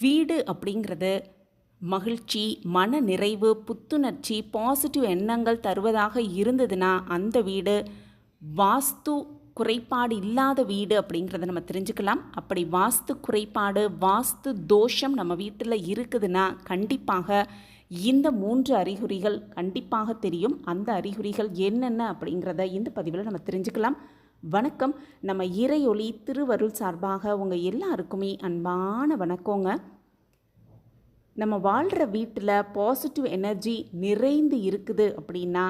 வீடு அப்படிங்கிறது மகிழ்ச்சி மன நிறைவு புத்துணர்ச்சி பாசிட்டிவ் எண்ணங்கள் தருவதாக இருந்ததுன்னா அந்த வீடு வாஸ்து குறைபாடு இல்லாத வீடு அப்படிங்கிறத நம்ம தெரிஞ்சுக்கலாம். அப்படி வாஸ்து குறைபாடு வாஸ்து தோஷம் நம்ம வீட்டில் இருக்குதுன்னா கண்டிப்பாக இந்த மூன்று அறிகுறிகள் கண்டிப்பாக தெரியும். அந்த அறிகுறிகள் என்னென்ன அப்படிங்கிறத இந்த பதிவில் நம்ம தெரிஞ்சுக்கலாம். வணக்கம். நம்ம இறையொளி திருவருள் சார்பாக உங்கள் எல்லாருக்குமே அன்பான வணக்கங்க. நம்ம வாழ்கிற வீட்டில் பாசிட்டிவ் எனர்ஜி நிறைந்து இருக்குது அப்படின்னா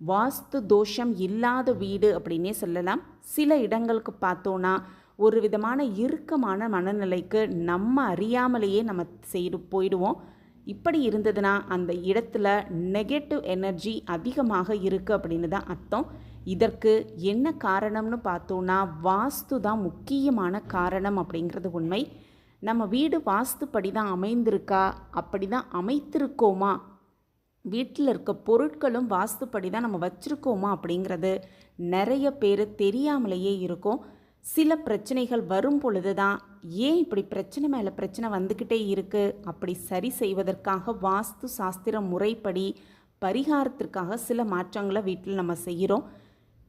வாஸ்து தோஷம் இல்லாத வீடு அப்படின்னே சொல்லலாம். சில இடங்களுக்கு பார்த்தோன்னா ஒரு விதமான இறுக்கமான மனநிலைக்கு நம்ம அறியாமலேயே நம்ம செய்து போயிடுவோம். இப்படி இருந்ததுன்னா அந்த இடத்துல நெகட்டிவ் எனர்ஜி அதிகமாக இருக்குது அப்படின்னு தான் அர்த்தம். இதற்கு என்ன காரணம்னு பார்த்தோன்னா வாஸ்து தான் முக்கியமான காரணம் அப்படிங்கிறது உண்மை. நம்ம வீடு வாஸ்துப்படி தான் அமைந்திருக்கா? அப்படி தான் அமைத்திருக்கோமா? வீட்டில் இருக்க பொருட்களும் வாஸ்துப்படி தான் நம்ம வச்சுருக்கோமா அப்படிங்கிறது நிறைய பேர் தெரியாமலேயே இருக்கும். சில பிரச்சனைகள் வரும் பொழுது தான் ஏன் இப்படி பிரச்சனை மேலே பிரச்சனை வந்துக்கிட்டே இருக்குது அப்படி சரி செய்வதற்காக வாஸ்து சாஸ்திர முறைப்படி பரிகாரத்திற்காக சில மாற்றங்களை வீட்டில் நம்ம செய்கிறோம்.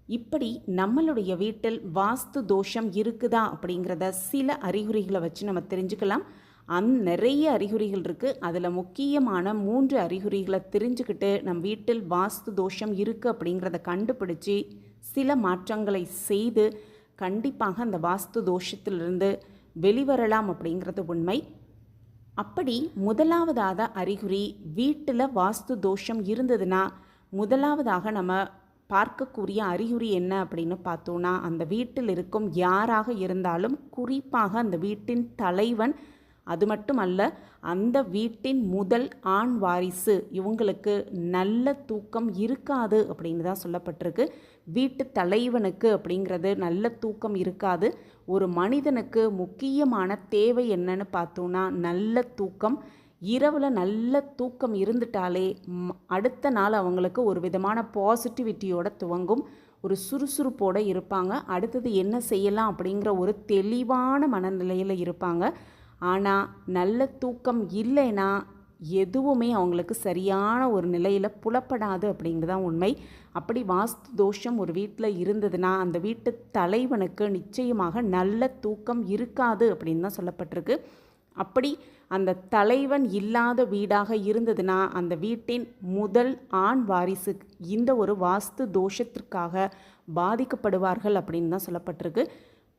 இப்படி நம்மளுடைய வீட்டில் வாஸ்து தோஷம் இருக்குதா அப்படிங்கிறத சில அறிகுறிகளை வச்சு நம்ம தெரிஞ்சுக்கலாம். அந் நிறைய அறிகுறிகள் இருக்குது அதில் முக்கியமான மூன்று அறிகுறிகளை தெரிஞ்சுக்கிட்டு நம் வீட்டில் வாஸ்து தோஷம் இருக்குது அப்படிங்கிறத கண்டுபிடிச்சி சில மாற்றங்களை செய்து கண்டிப்பாக அந்த வாஸ்து தோஷத்திலிருந்து வெளிவரலாம் அப்படிங்கிறது உண்மை. அப்படி முதலாவதாக அறிகுறி வீட்டில் வாஸ்து தோஷம் இருந்ததுன்னா முதலாவதாக நம்ம பார்க்கக்கூடிய அறிகுறி என்ன அப்படின்னு பார்த்தோன்னா அந்த வீட்டில் இருக்கும் யாராக இருந்தாலும் குறிப்பாக அந்த வீட்டின் தலைவன் அது மட்டும் அல்ல அந்த வீட்டின் முதல் ஆண் வாரிசு இவங்களுக்கு நல்ல தூக்கம் இருக்காது அப்படின்னு தான் சொல்லப்பட்டிருக்கு. வீட்டு தலைவனுக்கு அப்படிங்கிறது நல்ல தூக்கம் இருக்காது. ஒரு மனிதனுக்கு முக்கியமான தேவை என்னன்னு பார்த்தோன்னா நல்ல தூக்கம் இரவில் நல்ல தூக்கம் இருந்துட்டாலே அடுத்த நாள் அவங்களுக்கு ஒரு விதமான பாசிட்டிவிட்டியோட துவங்கும். ஒரு சுறுசுறுப்போடு இருப்பாங்க. அடுத்தது என்ன செய்யலாம் அப்படிங்கிற ஒரு தெளிவான மனநிலையில் இருப்பாங்க. ஆனால் நல்ல தூக்கம் இல்லைன்னா எதுவுமே அவங்களுக்கு சரியான ஒரு நிலையில் புலப்படாது அப்படிங்கிறது தான் உண்மை. அப்படி வாஸ்து தோஷம் ஒரு வீட்டில் இருந்ததுன்னா அந்த வீட்டு தலைவனுக்கு நிச்சயமாக நல்ல தூக்கம் இருக்காது அப்படின்னு தான் சொல்லப்பட்டிருக்கு. அப்படி அந்த தலைவன் இல்லாத வீடாக இருந்ததுன்னா அந்த வீட்டின் முதல் ஆண் வாரிசு இந்த ஒரு வாஸ்து தோஷத்திற்காக பாதிக்கப்படுவார்கள் அப்படின்னு தான் சொல்லப்பட்டிருக்கு.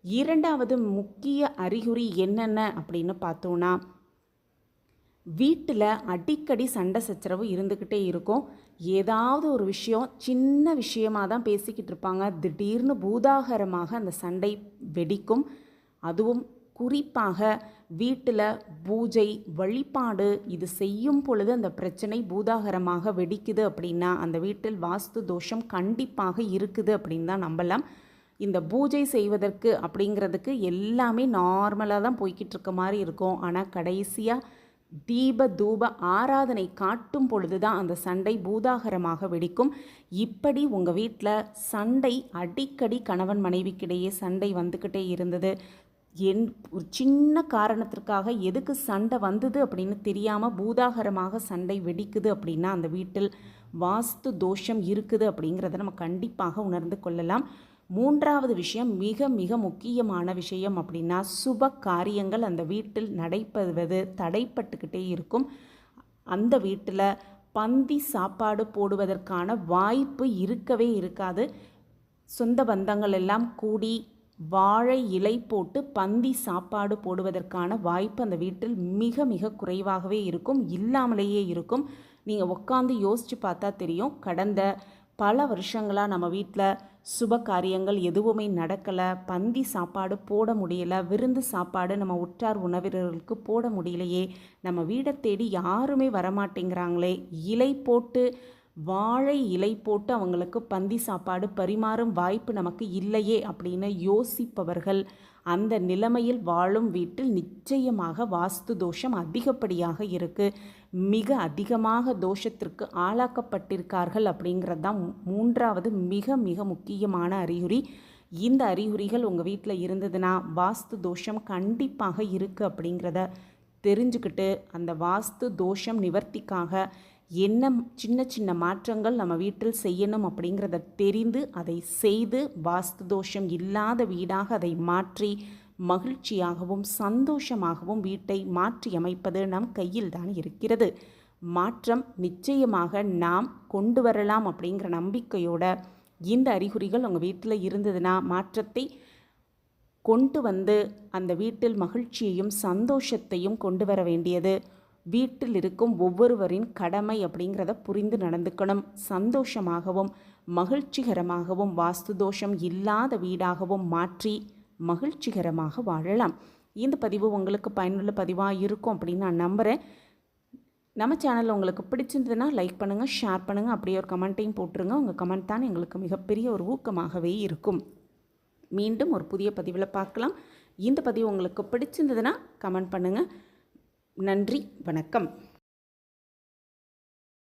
இரண்டாவது முக்கிய அறிகுறி என்னென்ன அப்படின்னு பார்த்தோன்னா வீட்டில் அடிக்கடி சண்டை சச்சரவு இருந்துக்கிட்டே இருக்கும். ஏதாவது ஒரு விஷயம் சின்ன விஷயமாக தான் பேசிக்கிட்டு இருப்பாங்க. திடீர்னு பூதாகரமாக அந்த சண்டை வெடிக்கும். அதுவும் குறிப்பாக வீட்டில் பூஜை வழிபாடு இது செய்யும் பொழுது அந்த பிரச்சனை பூதாகரமாக வெடிக்குது அப்படின்னா அந்த வீட்டில் வாஸ்து தோஷம் கண்டிப்பாக இருக்குது அப்படின்னு தான் நம்பலாம். இந்த பூஜை செய்வதற்கு அப்படிங்கிறதுக்கு எல்லாமே நார்மலாக தான் போய்கிட்டு இருக்க மாதிரி இருக்கும். ஆனால் கடைசியாக தீப தூப ஆராதனை காட்டும் பொழுது தான் அந்த சண்டை பூதாகரமாக வெடிக்கும். இப்படி உங்கள் வீட்டில் சண்டை அடிக்கடி கணவன் மனைவிக்கிடையே சண்டை வந்துக்கிட்டே இருந்தது. என் ஒரு சின்ன காரணத்திற்காக எதுக்கு சண்டை வந்தது அப்படின்னு தெரியாமல் பூதாகரமாக சண்டை வெடிக்குது அப்படின்னா அந்த வீட்டில் வாஸ்து தோஷம் இருக்குது அப்படிங்கிறத நம்ம கண்டிப்பாக உணர்ந்து கொள்ளலாம். மூன்றாவது விஷயம் மிக மிக முக்கியமான விஷயம் அப்படின்னா சுப காரியங்கள் அந்த வீட்டில் நடைபெறுவது தடைப்பட்டுக்கிட்டே இருக்கும். அந்த வீட்டில் பந்தி சாப்பாடு போடுவதற்கான வாய்ப்பு இருக்கவே இருக்காது. சொந்த பந்தங்கள் எல்லாம் கூடி வாழை இலை போட்டு பந்தி சாப்பாடு போடுவதற்கான வாய்ப்பு அந்த வீட்டில் மிக மிக குறைவாகவே இருக்கும் இல்லாமலேயே இருக்கும். நீங்கள் உட்காந்து யோசித்து பார்த்தா தெரியும். கடந்த பல வருஷங்களாக நம்ம வீட்டில் சுப காரியங்கள் எதுவுமே நடக்கலை. பந்தி சாப்பாடு போட முடியலை. விருந்து சாப்பாடு நம்ம உற்றார் உணவினர்களுக்கு போட முடியலையே. நம்ம வீடை தேடி யாருமே வரமாட்டேங்கிறாங்களே. இலை போட்டு வாழை இலை போட்டு அவங்களுக்கு பந்தி சாப்பாடு பரிமாறும் வாய்ப்பு நமக்கு இல்லையே அப்படின்னு யோசிப்பவர்கள் அந்த நிலைமையில் வாழும் வீட்டில் நிச்சயமாக வாஸ்து தோஷம் அதிகப்படியாக இருக்குது மிக அதிகமாக தோஷத்திற்கு ஆளாக்கப்பட்டிருக்கார்கள் அப்படிங்கிறது தான் மூன்றாவது மிக மிக முக்கியமான அறிகுறி. இந்த அறிகுறிகள் உங்கள் வீட்டில் இருந்ததுன்னா வாஸ்து தோஷம் கண்டிப்பாக இருக்குது அப்படிங்கிறத தெரிஞ்சுக்கிட்டு அந்த வாஸ்து தோஷம் நிவர்த்திக்காக என்ன சின்ன சின்ன மாற்றங்கள் நம்ம வீட்டில் செய்யணும் அப்படிங்கிறத தெரிந்து அதை செய்து வாஸ்து தோஷம் இல்லாத வீடாக அதை மாற்றி மகிழ்ச்சியாகவும் சந்தோஷமாகவும் வீட்டை மாற்றி அமைப்பது நம் கையில் தான் இருக்கிறது. மாற்றம் நிச்சயமாக நாம் கொண்டு வரலாம் அப்படிங்கிற நம்பிக்கையோட இந்த அறிகுறிகள் உங்கள் வீட்டில் இருந்ததுன்னா மாற்றத்தை கொண்டு வந்து அந்த வீட்டில் மகிழ்ச்சியையும் சந்தோஷத்தையும் கொண்டு வர வேண்டியது. வீட்டில் இருக்கும் ஒவ்வொருவரின் கடமை அப்படிங்கிறத புரிந்து நடந்துக்கணும். சந்தோஷமாகவும் மகிழ்ச்சிகரமாகவும் வாஸ்து தோஷம் இல்லாத வீடாகவும் மாற்றி மகிழ்ச்சிகரமாக வாழலாம். இந்த பதிவு உங்களுக்கு பயனுள்ள பதிவாக இருக்கும் அப்படின்னு நான் நம்புகிறேன் நம்ம சேனல் உங்களுக்கு பிடிச்சிருந்ததுன்னா லைக் பண்ணுங்கள் ஷேர் பண்ணுங்கள் அப்படியே ஒரு கமெண்ட்டையும் போட்டுருங்க. உங்கள் கமெண்ட் தான் எங்களுக்கு மிகப்பெரிய ஒரு ஊக்கமாகவே இருக்கும். மீண்டும் ஒரு புதிய பதிவில் பார்க்கலாம். இந்த பதிவு உங்களுக்கு பிடிச்சிருந்ததுன்னா கமெண்ட் பண்ணுங்கள் நன்றி வணக்கம்.